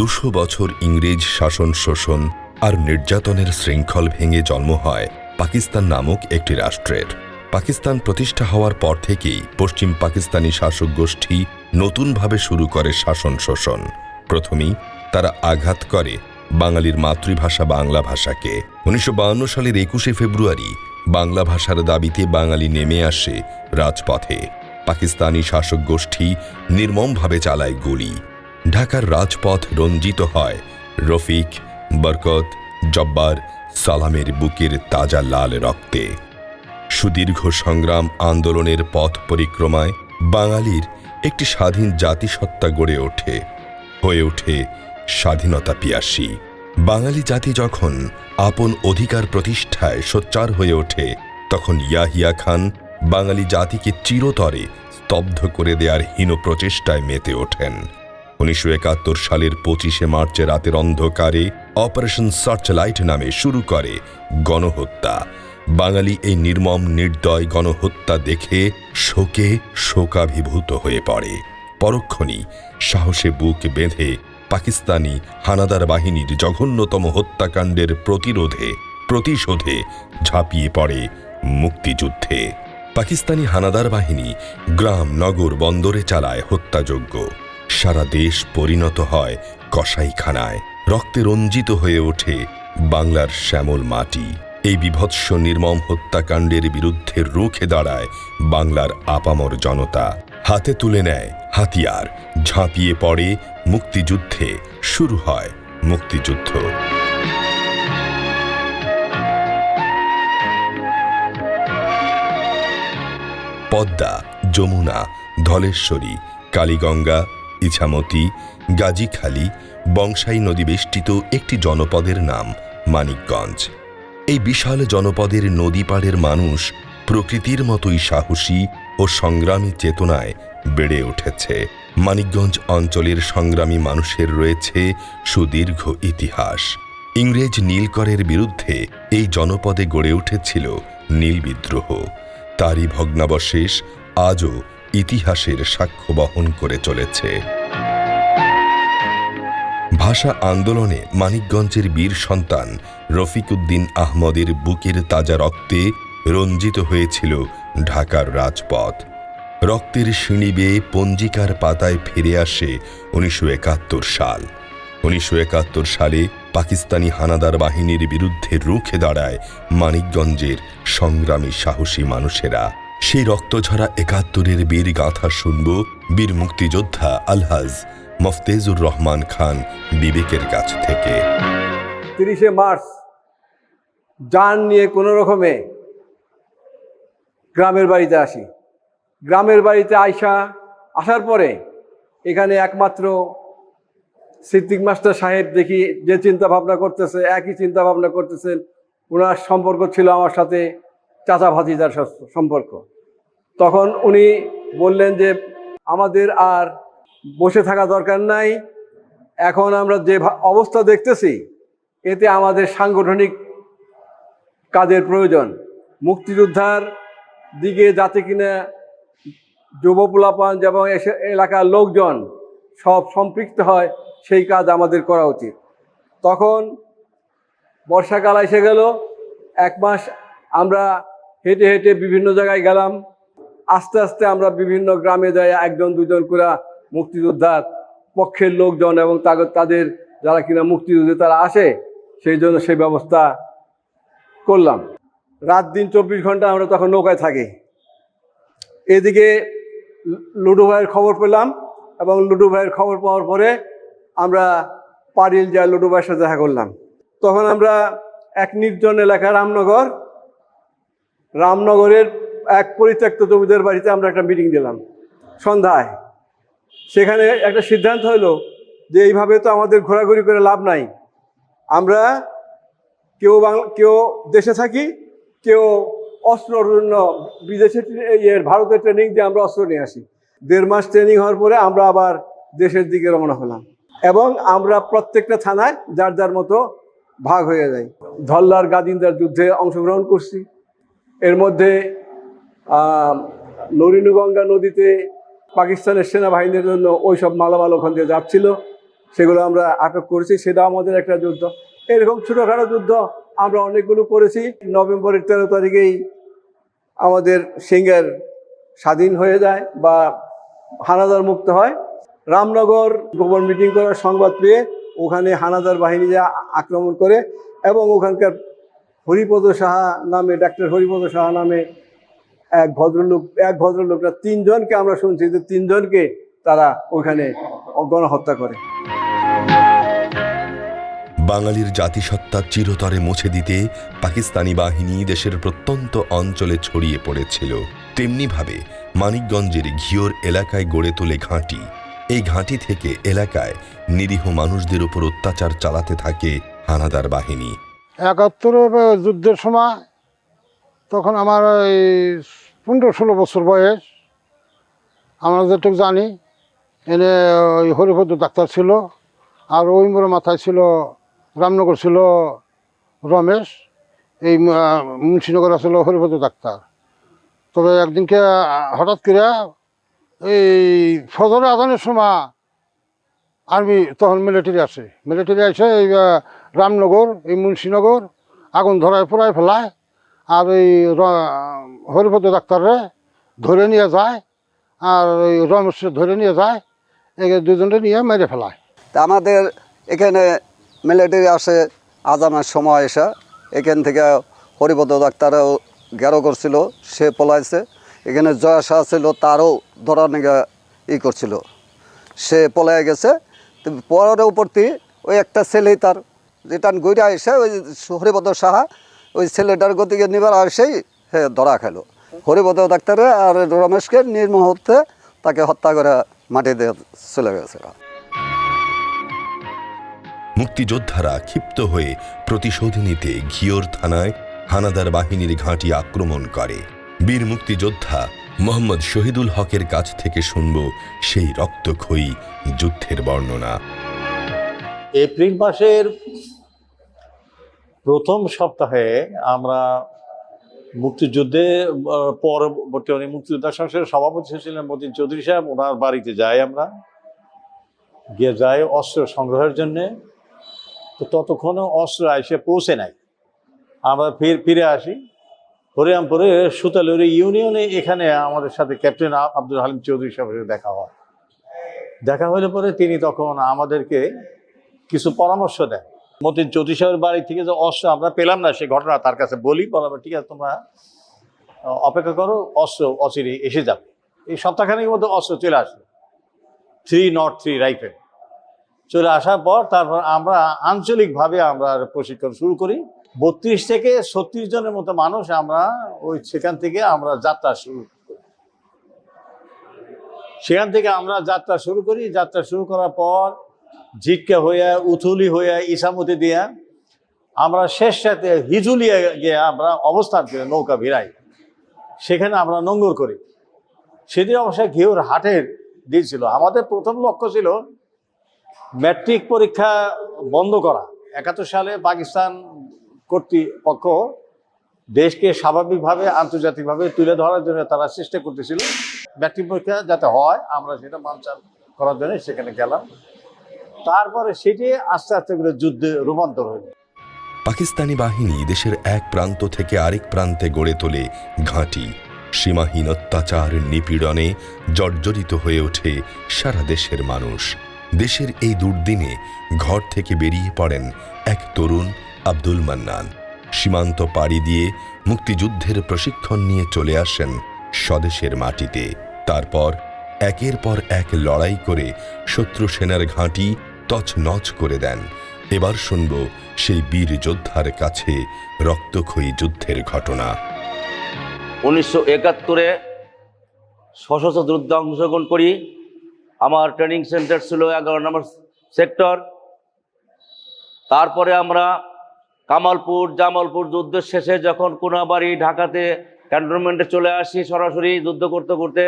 দুশো বছর ইংরেজ শাসন শোষণ আর নির্যাতনের শৃঙ্খল ভেঙে জন্ম হয় পাকিস্তান নামক একটি রাষ্ট্রের। পাকিস্তান প্রতিষ্ঠা হওয়ার পর থেকেই পশ্চিম পাকিস্তানি শাসক গোষ্ঠী নতুনভাবে শুরু করে শাসন শোষণ। প্রথমেই তারা আঘাত করে বাঙালির মাতৃভাষা বাংলা ভাষাকে। উনিশশো সালের একুশে ফেব্রুয়ারি বাংলা ভাষার দাবিতে বাঙালি নেমে আসে রাজপথে। পাকিস্তানি শাসক গোষ্ঠী নির্মমভাবে চালায় গুলি। ঢাকার রাজপথ রঞ্জিত হয়। রফিক, বরকত, জব্বার সালামের বুকের তাজা লাল রক্তে। সুদীর্ঘ সংগ্রাম আন্দোলনের পথ পরিক্রমায় বাঙালির একটি স্বাধীন জাতিসত্তা গড়ে ওঠে। হয়ে ওঠে স্বাধীনতা পিয়াসী। বাঙালি জাতি যখন আপন অধিকার প্রতিষ্ঠায় সোচ্চার হয়ে ওঠে, তখন ইয়াহিয়া খান বাঙালি জাতিকে চিরতরে স্তব্ধ করে দেওয়ার হীন প্রচেষ্টায় মেতে ওঠেন। উনিশশো একাত্তর সালের পঁচিশে মার্চে রাতের অন্ধকারে অপারেশন সার্চ লাইট নামে শুরু করে গণহত্যা। বাঙালি এই নির্মম, নির্দয় গণহত্যা দেখে শোকে শোকাভিভূত হয়ে পড়ে। পরক্ষণই সাহসে বুক বেঁধে পাকিস্তানি হানাদার বাহিনীর জঘন্যতম হত্যাকাণ্ডের প্রতিরোধে, প্রতিশোধে ঝাঁপিয়ে পড়ে মুক্তিযুদ্ধে। পাকিস্তানি হানাদার বাহিনী গ্রাম, নগর বন্দরে চালায় হত্যাযজ্ঞ। সারা দেশ পরিণত হয় কসাইখানায়। রক্তে রঞ্জিত হয়ে ওঠে বাংলার শ্যামল মাটি। এই বিভৎস নির্মম হত্যাকাণ্ডের বিরুদ্ধে রুখে দাঁড়ায় বাংলার আপামর জনতা। হাতে তুলে নেয় হাতিয়ার। ঝাঁপিয়ে পড়ে মুক্তিযুদ্ধে শুরু হয় মুক্তিযুদ্ধ। পদ্মা, যমুনা, ধলেশ্বরী, কালীগঙ্গা ইছামতি, গাজীখালী, বংশাই নদী বেষ্টিত একটি জনপদের নাম মানিকগঞ্জ। এই বিশাল জনপদের নদীপাড়ের মানুষ প্রকৃতির মতোই সাহসী ও সংগ্রামী চেতনায় বেড়ে উঠেছে। মানিকগঞ্জ অঞ্চলের সংগ্রামী মানুষের রয়েছে সুদীর্ঘ ইতিহাস। ইংরেজ নীলকরের বিরুদ্ধে এই জনপদে গড়ে উঠেছিল নীল বিদ্রোহ। তারই ভগ্নাবশেষ আজও ইতিহাসের সাক্ষ্য বহন করে চলেছে। ভাষা আন্দোলনে মানিকগঞ্জের বীর সন্তান রফিকউদ্দিন আহমদের বুকের তাজা রক্তে রঞ্জিত হয়েছিল ঢাকার রাজপথ। রক্তের সিঁড়ি বেয়ে পঞ্জিকার পাতায় ফিরে আসে উনিশশো একাত্তর সাল। উনিশশো একাত্তর সালে পাকিস্তানি হানাদার বাহিনীর বিরুদ্ধে রুখে দাঁড়ায় মানিকগঞ্জের সংগ্রামী সাহসী মানুষেরা। সেই রক্তঝরা একাত্তরের বীর গাথা শুনব বীর মুক্তিযোদ্ধা আলহাজ মফতেজুর রহমান খান বিবেকের কাছ থেকে। তিরিশে মার্চ, যান নিয়ে কোনো রকমে গ্রামের বাড়িতে আসি। গ্রামের বাড়িতে আইসা আসার পরে এখানে একমাত্র সিদ্দিক মাস্টার সাহেব দেখি যে চিন্তা ভাবনা করতেছে, একই চিন্তা ভাবনা করতেছেন। ওনার সম্পর্ক ছিল আমার সাথে চাচা ভাতিজার সম্পর্ক। তখন উনি বললেন যে, আমাদের আর বসে থাকা দরকার নাই। এখন আমরা যে অবস্থা দেখতেছি, এতে আমাদের সাংগঠনিক কাজের প্রয়োজন। মুক্তিযোদ্ধার দিকে যাতে কিনা যুব পোলাপান এবং এলাকার লোকজন সব সম্পৃক্ত হয়, সেই কাজ আমাদের করা উচিত। তখন বর্ষাকাল এসে গেল। এক মাস আমরা হেঁটে হেঁটে বিভিন্ন জায়গায় গেলাম। আস্তে আস্তে আমরা বিভিন্ন গ্রামে যাই, একজন, দুজন করে মুক্তিযোদ্ধার পক্ষের লোকজন এবং তাদের যারা কিনা মুক্তিযুদ্ধে তারা আসে, সেই জন্য সেই ব্যবস্থা করলাম। রাত দিন চব্বিশ ঘণ্টা আমরা তখন নৌকায় থাকি। এদিকে লুডু ভাইয়ের খবর পেলাম এবং লুডু ভাইয়ের খবর পাওয়ার পরে আমরা পারিল যা লুডু ভাইয়ের সাথে দেখা করলাম। তখন আমরা এক নির্জন এলাকা রামনগর রামনগরের এক পরিত্যক্ত জমিদার বাড়িতে আমরা একটা মিটিং দিলাম। সন্ধ্যায়। সেখানে একটা সিদ্ধান্ত হলো যে এইভাবে তো আমাদের ঘোরাঘুরি করে লাভ নাই। আমরা কেউ বাংলা কেউ দেশে থাকি, কেউ অস্ত্র জন্য বিদেশে ভারতের ট্রেনিং দিয়ে আমরা অস্ত্র নিয়ে আসি। দেড় মাস ট্রেনিং হওয়ার পরে আমরা আবার দেশের দিকে রওনা হলাম এবং আমরা প্রত্যেকটা থানায় যার যার মতো ভাগ হয়ে যাই। ধল্লার গাদিন্দার যুদ্ধে অংশগ্রহণ করছি। এর মধ্যে নরিনুগঙ্গা নদীতে পাকিস্তানের সেনাবাহিনীর জন্য ওই সব মালামাল ওখান দিয়ে যাচ্ছিল। সেগুলো আমরা আটক করেছি। সেটা আমাদের একটা যুদ্ধ। এরকম ছোটোখাটো যুদ্ধ আমরা অনেকগুলো করেছি। নভেম্বরের তেরো তারিখেই আমাদের সিঙ্গার স্বাধীন হয়ে যায় বা হানাদার মুক্ত হয়। রামনগর গোপন মিটিং করার সংবাদ পেয়ে ওখানে হানাদার বাহিনী যা আক্রমণ করে এবং ওখানকার হরিপদ সাহা নামে, ডাক্তার হরিপদ সাহা নামে এক ভদ্রলোক, এক ভদ্রলোকরা তিনজনকে আমরা শুনছি যে তিনজনকে তারা ওখানে গণহত্যা করে। বাঙালির জাতিসত্তা চিরতরে মুছে দিতে পাকিস্তানি বাহিনী দেশের প্রত্যন্ত অঞ্চলে ছড়িয়ে পড়েছিল। তেমনিভাবে মানিকগঞ্জের ঘিওর এলাকায় গড়ে তোলে ঘাঁটি। এই ঘাঁটি থেকে এলাকায় নিরীহ মানুষদের উপর অত্যাচার চালাতে থাকে হানাদার বাহিনী। একাত্তরে যুদ্ধের সময় তখন আমার এই পনেরো ষোলো বছর বয়স, আমরা যেটুকু জানি, এনে ওই হরিভদ্র ডাক্তার ছিল, আর ওই মোড়ে মাথায় ছিল, রামনগর ছিল রমেশ, এই মুন্সিনগর ছিল হরিভদ্র ডাক্তার। তবে একদিনকে হঠাৎ করে এই ফজরে আদানের সময় আর্মি তখন মিলিটারি আসে। মিলিটারি আসে এই রামনগর, এই মুন্সীনগর, আগুন ধরায় পোড়ায় ফেলায়, আর এই হরিপদ ডাক্তাররে ধরে নিয়ে যায়, আর ওই রমেশকে ধরে নিয়ে যায়, একে দুজনকে নিয়ে মেরে ফেলায়। তা আমাদের এখানে মিলিটারি আসে আজানের সময় এসে, এখান থেকে হরিপদ ডাক্তারও গেরো করছিল, সে পলাইছে। এখানে জয়া শাহ ছিল, তারও ধরা নিয়ে ই করছিল। সে পলাই গেছে, তো পরবর্তী ওই একটা ছেলেই তার রিটার্ন ঘুরে এসে ওই হরিপদ সাহা ওই ছেলেটার গতিকে নিবার আসেই হে ধরা খেলো। হরিপদ ডাক্তারে আর রমেশকে নির্মুহূর্তে তাকে হত্যা করে মাটি দিয়ে চলে গেছে। মুক্তিযোদ্ধারা ক্ষিপ্ত হয়ে প্রতিশোধ নিতে ঘিওর থানায় হানাদার বাহিনীর ঘাঁটি আক্রমণ করে। বীর মুক্তিযোদ্ধা মোহাম্মদ শহীদুল হকের কাছ থেকে শুনব সেই রক্তক্ষয়ী যুদ্ধের বর্ণনা। এপ্রিল মাসের প্রথম সপ্তাহে আমরা মুক্তিযুদ্ধে পরবর্তী উনি মুক্তিযোদ্ধা সংসদের সভাপতি ছিলেন মতিন চৌধুরী সাহেব। ওনার বাড়িতে যাই আমরা। গিয়ে যাই অস্ত্র সংগ্রহের জন্যে। তো ততক্ষণে অস্ত্র এসে পৌঁছে নাই। আমরা ফির, ফিরে আসি। হরিরামপুরে সুতালুরি ইউনিয়নে এখানে আমাদের সাথে ক্যাপ্টেন আব্দুল হালিম চৌধুরী সাহেবের দেখা হয়। দেখা হলে পরে তিনি তখন আমাদেরকে কিছু পরামর্শ দেন। মতিন সাহেবের বাড়ি থেকে যে অস্ত্র আমরা পেলাম না, সে ঘটনা তার কাছে বলি বললাম ঠিক আছে, তোমরা অপেক্ষা করো, অস্ত্র, অচিরে এসে যাবে। এই সপ্তাহখানেকের মধ্যে অস্ত্র চলে আসলো। Three not three rifle. চলে আসার পর তারপর আমরা আঞ্চলিকভাবে আমরা প্রশিক্ষণ শুরু করি। বত্রিশ থেকে ছত্রিশ জনের মতো মানুষ আমরা ওই সেখান থেকে আমরা যাত্রা শুরু করি। সেখান থেকে আমরা যাত্রা শুরু করি। যাত্রা শুরু করার পর ঝিটকা হইয়া, উথুলি হইয়া, ইসামতি দিয়া আমরা শেষ সাথে হিজুলিয়া গিয়ে আমরা অবস্থান করি নৌকা ভিড়াই। সেখানে আমরা নোঙ্গর করি। সেদিন অবশ্যই ঘেউর হাটের দিন ছিল। আমাদের প্রথম লক্ষ্য ছিল ম্যাট্রিক পরীক্ষা বন্ধ করা। একাত্তর সালে পাকিস্তান কর্তৃপক্ষ দেশকে স্বাভাবিকভাবে, আন্তর্জাতিকভাবে তুলে ধরার জন্য তারা চেষ্টা করতেছিল ম্যাট্রিক পরীক্ষা যাতে হয়, আমরা সেটা বানচাল করার জন্য সেখানে গেলাম। তারপরে সেটি আস্তে আস্তে করে যুদ্ধে রূপান্তর হইল পাকিস্তানি বাহিনী দেশের এক প্রান্ত থেকে আরেক প্রান্তে গড়ে তোলে ঘাঁটি। সীমাহীন অত্যাচার, নিপীড়নে জর্জরিত হয়ে ওঠে সারা দেশের মানুষ। দেশের এই দুর্দিনে ঘর থেকে বেরিয়ে পড়েন এক তরুণ আব্দুল মান্নান। সীমান্ত পাড়ি দিয়ে মুক্তিযুদ্ধের প্রশিক্ষণ নিয়ে চলে আসেন স্বদেশের মাটিতে। তারপর একের পর এক লড়াই করে শত্রু সেনার ঘাঁটি তছনছ করে দেন। এবার শুনব সেই বীর যোদ্ধার কাছে রক্তক্ষয়ী যুদ্ধের ঘটনা। উনিশশো একাত্তরে সশস্ত্র যুদ্ধে অংশগ্রহণ করি। আমার ট্রেনিং সেন্টার ছিল এগারো নম্বর সেক্টর তারপরে আমরা কামালপুর, জামালপুর যুদ্ধের শেষে যখন কোনাবাড়ি, ঢাকাতে ক্যান্টনমেন্টে চলে আসি সরাসরি যুদ্ধ করতে করতে,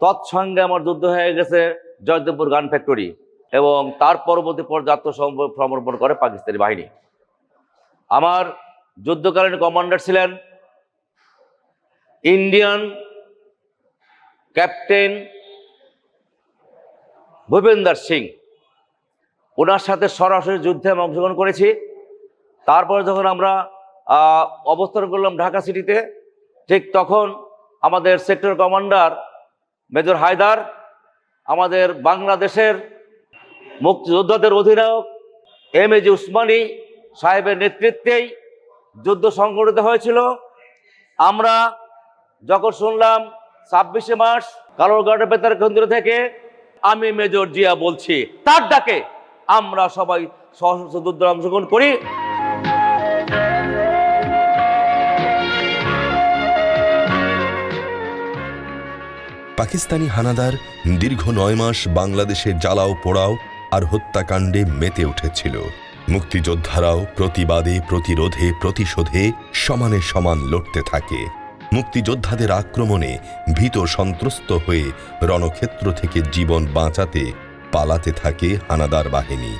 তৎসঙ্গে আমার যুদ্ধ হয়ে গেছে জয়দেবপুর গান ফ্যাক্টরি এবং তার পরবর্তী পর্যায়ে আত্মসমর্পণ করে পাকিস্তানি বাহিনী। আমার যুদ্ধকালীন কমান্ডার ছিলেন ইন্ডিয়ান ক্যাপ্টেন ভূপেন্দার সিং। ওনার সাথে সরাসরি যুদ্ধে আমি অংশগ্রহণ করেছি। তারপরে যখন আমরা অবস্থান করলাম ঢাকা সিটিতে, ঠিক তখন আমাদের সেক্টর কমান্ডার মেজর হায়দার, আমাদের বাংলাদেশের মুক্তিযোদ্ধাদের অধিনায়ক এম এ উসমানী সাহেবের নেতৃত্বেই যুদ্ধ সংগঠিত হয়েছিল। আমরা যখন শুনলাম ছাব্বিশে মার্চ কালোরঘাটের বেতার কেন্দ্র থেকে, আমি মেজর জিয়া বলছি, তার ডাকে আমরা সবাই সশস্ত্র যুদ্ধে অংশগ্রহণ করি। পাকিস্তানি হানাদার দীর্ঘ নয় মাস বাংলাদেশের জ্বালাও পোড়াও আর হত্যাকাণ্ডে মেতে উঠেছিল। মুক্তিযোদ্ধারাও প্রতিবাদে, প্রতিরোধে, প্রতিশোধে সমানে সমান লড়তে থাকে। মুক্তিযোদ্ধাদের আক্রমণে ভীত সন্ত্রস্ত হয়ে রণক্ষেত্র থেকে জীবন বাঁচাতে পালাতে থাকে হানাদার বাহিনী।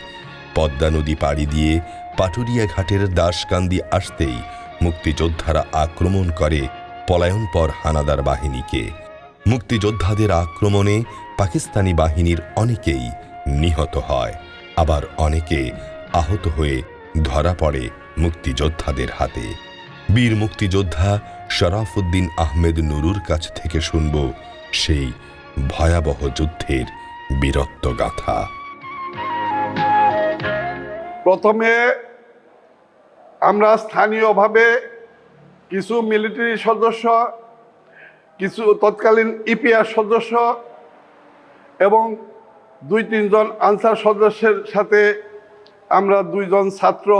পদ্মা নদী পাড়ি দিয়ে পাটুরিয়া ঘাটের দাসকান্দি আসতেই মুক্তিযোদ্ধারা আক্রমণ করে পলায়নপর হানাদার বাহিনীকে। মুক্তিযোদ্ধাদের আক্রমণে পাকিস্তানি বাহিনীর অনেকেই নিহত হয়। আবার অনেকে আহত হয়ে ধরা পড়ে মুক্তিযোদ্ধাদের হাতে। বীর মুক্তিযোদ্ধা শরাফুদ্দিন আহমেদ নুরুর কাছ থেকে শুনব সেই ভয়াবহ যুদ্ধের বীরত্ব গাথা প্রথমে আমরা স্থানীয়ভাবে কিছু মিলিটারি সদস্য, কিছু তৎকালীন ইপিআর সদস্য এবং দুই তিনজন আনসার সদস্যের সাথে আমরা দুইজন ছাত্র।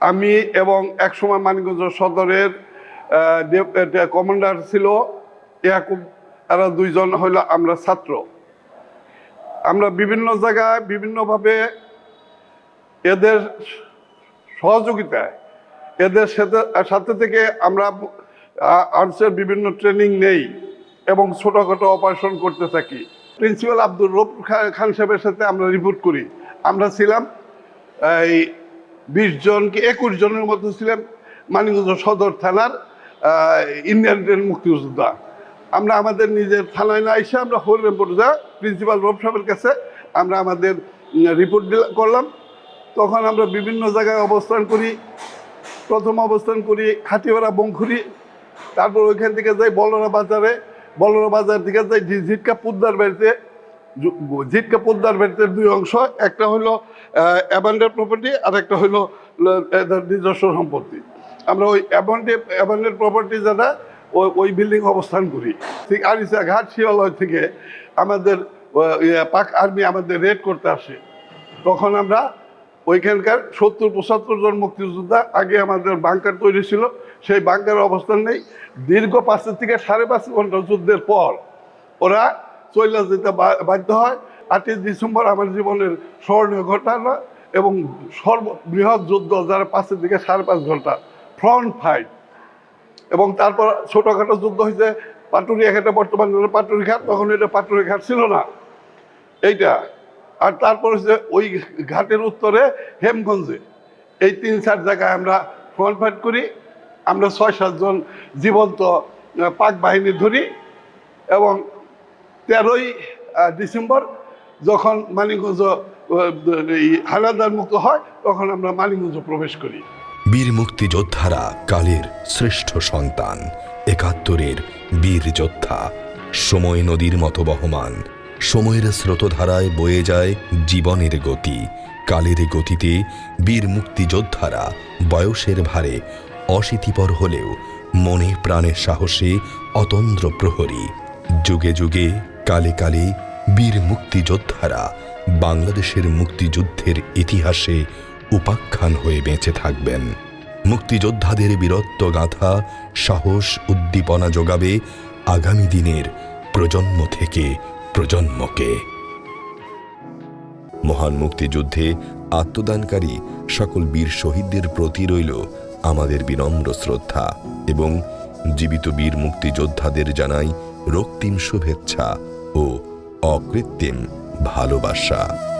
আমি এবং একসময় মানিকগঞ্জ সদরের কমান্ডার ছিল, ইয়াকুব এরা দুইজন হইল আমরা ছাত্র। আমরা বিভিন্ন জায়গায় বিভিন্নভাবে এদের সহযোগিতায়, এদের সাথে সাথে থেকে আমরা আর্টসের বিভিন্ন ট্রেনিং নেই এবং ছোটোখাটো অপারেশন করতে থাকি। প্রিন্সিপাল আব্দুর রব খান সাহেবের সাথে আমরা রিপোর্ট করি। আমরা ছিলাম, এই বিশ জন কি একুশ জনের মতো ছিলাম মানিকগঞ্জ সদর থানার ইন্ডিয়ান ট্রেন মুক্তিযোদ্ধা। আমরা আমাদের নিজের থানায় না এসে আমরা হরিরামপুর যা প্রিন্সিপাল রব সাহেবের কাছে আমরা আমাদের রিপোর্ট করলাম। তখন আমরা বিভিন্ন জায়গায় অবস্থান করি, প্রথম অবস্থান করি খাটিয়ারা বংখুরি, তারপর ওইখান থেকে যাই বলরা বাজারে বলরা বাজার থেকে যাই ঝিটকা পুদ্দার বাড়িতে ঝিটকা পুদ্দার বাড়িতে দুই অংশ, একটা হলো অ্যাবান্ডের প্রপার্টি আর একটা হলো নিজস্ব সম্পত্তি। আমরা ওই অ্যাবান্ডে অ্যাবান্ডের প্রপার্টি যেটা ওই ওই বিল্ডিং অবস্থান করি। ঠিক আরিসা ঘাট শিয়ালয় থেকে আমাদের পাক আর্মি আমাদের রেড করতে আসে। তখন আমরা ওইখানকার সত্তর পঁচাত্তর জন মুক্তিযোদ্ধা আগে আমাদের বাংকার তৈরি ছিল সেই বাংকার অবস্থান নেই। দীর্ঘ পাঁচের থেকে সাড়ে পাঁচ ঘণ্টা যুদ্ধের পর ওরা চলে যেতে বাধ্য হয়। আটই ডিসেম্বর আমার জীবনের স্মরণীয় ঘটনা এবং সর্ববৃহৎ যুদ্ধ যারা পাঁচের দিকে সাড়ে পাঁচ ঘণ্টা ফ্রন্ট ফাইট এবং তারপর ছোটোখাটো যুদ্ধ হয়েছে পাটুরিয়া ঘাটে বর্তমান পাটুরি ঘাট তখন এটা পাটুরি ঘাট ছিল না। এইটা। আর তারপর হচ্ছে ওই ঘাটের উত্তরে হেমগঞ্জে। এই তিন চার জায়গায় আমরা ফ্রন্ট ফাইট করি। আমরা ছয় সাতজন জীবন্ত পাক বাহিনী ধরি এবং তেরোই ডিসেম্বর যখন মানিকগঞ্জ হানাদার মুক্ত হয়, তখন আমরা মানিকগঞ্জ প্রবেশ করি। বীর মুক্তিযোদ্ধারা কালের শ্রেষ্ঠ সন্তান, একাত্তরের বীর যোদ্ধা, সময় নদীর মতো বহমান, সময়ের স্রোতধারায় বয়ে যায় জীবনের গতি, কালের গতিতে বীর মুক্তিযোদ্ধারা বয়সের ভারে অশীতিপর হলেও মনে প্রাণে সাহসে অতন্দ্র প্রহরী। যুগে যুগে, কালে কালে বীর মুক্তিযোদ্ধারা বাংলাদেশের মুক্তিযুদ্ধের ইতিহাসে উপাখ্যান হয়ে বেঁচে থাকবেন। মুক্তিযোদ্ধাদের বীরত্ব গাথা সাহস উদ্দীপনা যোগাবে আগামী দিনের প্রজন্ম থেকে প্রজন্মকে। মহান মুক্তিযুদ্ধে আত্মদানকারী সকল বীর শহীদদের প্রতি রইল আমাদের বিনম্র শ্রদ্ধা এবং জীবিত বীর মুক্তিযোদ্ধাদের জানাই রক্তিম শুভেচ্ছা ও অকৃত্রিম ভালোবাসা।